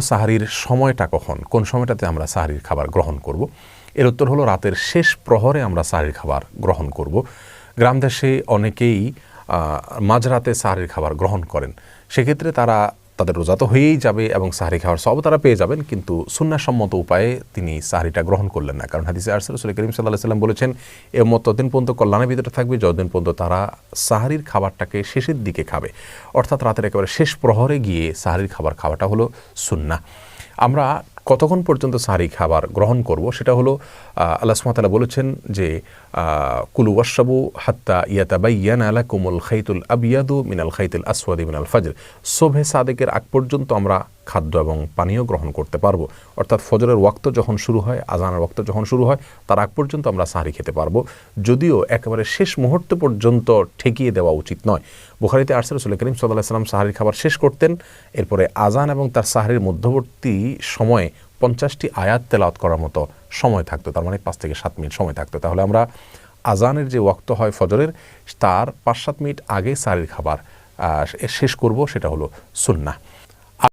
সাহারির সময়টা কখন? কোন সময়টাতে আমরা সাহারির খাবার গ্রহণ করব? এর উত্তর হলো রাতের শেষ প্রহরে আমরা সাহারির খাবার গ্রহণ করব। গ্রাম দেশে অনেকেই মাঝরাতে সাহারির খাবার গ্রহণ করেন। সেক্ষেত্রে তারা তাদের রোজা তো হয়েই যাবে এবং সাহারি খাওয়ার সব তারা পেয়ে যাবেন, কিন্তু সুন্নাসম্মত উপায়ে তিনি সাহারিটা গ্রহণ করলেন না। কারণ হাদিসে আরসুল রসুল করিম সাল্লাহ সাল্লাম বলেছেন, এ মত ততদিন পর্যন্ত কল্যাণের ভিতরে থাকবে, যতদিন পর্যন্ত তারা সাহারির খাবারটাকে শেষের দিকে খাবে। অর্থাৎ রাতের একেবারে শেষ প্রহরে গিয়ে সাহারির খাবার খাওয়াটা হলো সুন্না আমরা কতক্ষণ পর্যন্ত সাহারি খাবার গ্রহণ করব সেটা হলো আল্লাহ সুমাতালা বলেছেন যে কুলু ওয়াসাবু হাত্তা ইয়াতাবাই ইয়ান আলা কুমুল খাইতুল আবিয়াদু মিনাল খাইতুল আসওয়াদি মিনাল ফাজর। শোভে সাদেকের আগ পর্যন্ত আমরা খাদ্য এবং পানীয় গ্রহণ করতে পারব। অর্থাৎ ফজরের ওয়াক্ত যখন শুরু হয়, আজানের ওয়াক্ত যখন শুরু হয়, তার আগ পর্যন্ত আমরা সাহারি খেতে পারব। যদিও একেবারে শেষ মুহূর্ত পর্যন্ত ঠেকিয়ে দেওয়া উচিত নয়। বুখারিতে আরসাল রসুল করিম সাল্লাহ সাল্লাম সাহারির খাবার শেষ করতেন। এরপরে আজান এবং তার সাহারির মধ্যবর্তী সময়ে পঞ্চাশটি আয়াত তেলাওয়াত করার মতো সময় থাকতো, তার মানে পাঁচ থেকে সাত মিনিট সময় থাকতো। তাহলে আমরা আজানের যে ওয়াক্ত হয় ফজরের, তার পাঁচ সাত মিনিট আগে সারির খাবার শেষ করব, সেটা হলো সুন্না